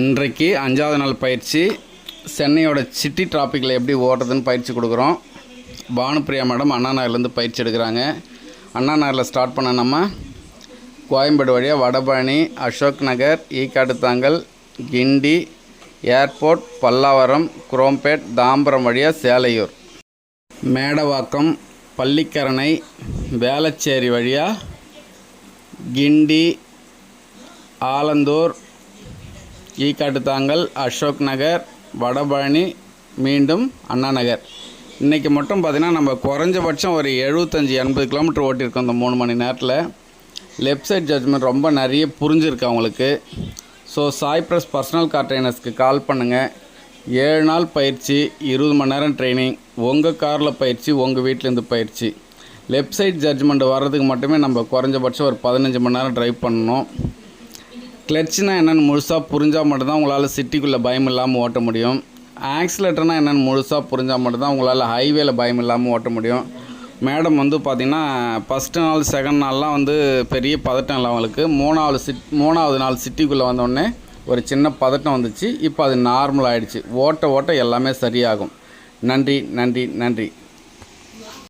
இன்றைக்கு அஞ்சாவது நாள் பயிற்சி. சென்னையோட சிட்டி டிராஃபிக்கில் எப்படி ஓடுறதுன்னு பயிற்சி கொடுக்குறோம். பானுப்பிரியா மேடம் அண்ணா நகர்லேருந்து பயிற்சி எடுக்கிறாங்க. அண்ணா நகரில் ஸ்டார்ட் பண்ண நம்ம கோயம்பேடு வழியாக வடபழனி அசோக் நகர் ஈக்காட்டுத்தாங்கல் கிண்டி ஏர்போர்ட் பல்லாவரம் குரோம்பேட் தாம்பரம் வழியாக சேலையூர். மேடவாக்கம் பள்ளிக்கரணை வேளச்சேரி வழியாக கிண்டி ஆலந்தூர் ஈக்காட்டுத்தாங்கல் அசோக் நகர் வடபழனி மீண்டும் அண்ணா நகர். இன்றைக்கி மட்டும் பார்த்திங்கன்னா நம்ம குறைஞ்சபட்சம் ஒரு எழுபத்தஞ்சி எண்பது கிலோமீட்டர் ஓட்டியிருக்கோம் இந்த மூணு மணி நேரத்தில். லெஃப்ட் சைட் ஜட்ஜ்மெண்ட் ரொம்ப நிறைய புரிஞ்சிருக்கு அவங்களுக்கு. So Sai press personal car ட்ரைனர்ஸ்க்கு call பண்ணுங்கள் ஏழு நாள் பயிற்சி இருபது மணி நேரம் ட்ரைனிங் உங்கள் காரில் பயிற்சி உங்கள் வீட்டிலேருந்து பயிற்சி. லெஃப்ட் சைட் ஜட்ஜ்மெண்ட் வர்றதுக்கு மட்டுமே நம்ம குறைஞ்சபட்சம் ஒரு பதினஞ்சு மணி நேரம் ட்ரைவ் பண்ணணும். கிளட்ச்னா என்னென்னு முழுசாக புரிஞ்சால் மட்டும்தான் உங்களால் சிட்டிக்குள்ளே பயம் இல்லாமல் ஓட்ட முடியும். ஆக்சிலேட்டர்னால் என்னென்னு முழுசாக புரிஞ்சால் மட்டும்தான் உங்களால் ஹைவேல பயம் இல்லாமல் ஓட்ட முடியும். மேடம் வந்து பார்த்திங்கன்னா ஃபஸ்ட்டு நாள் செகண்ட் நாள்லாம் வந்து பெரிய பதட்டம் இல்லை அவங்களுக்கு. மூணாவது சிட் மூணாவது நாள் சிட்டிக்குள்ளே வந்தோடனே ஒரு சின்ன பதட்டம் வந்துச்சு. இப்போ அது நார்மல் ஆகிடுச்சு ஓட்ட ஓட்ட எல்லாமே சரியாகும். நன்றி நன்றி நன்றி.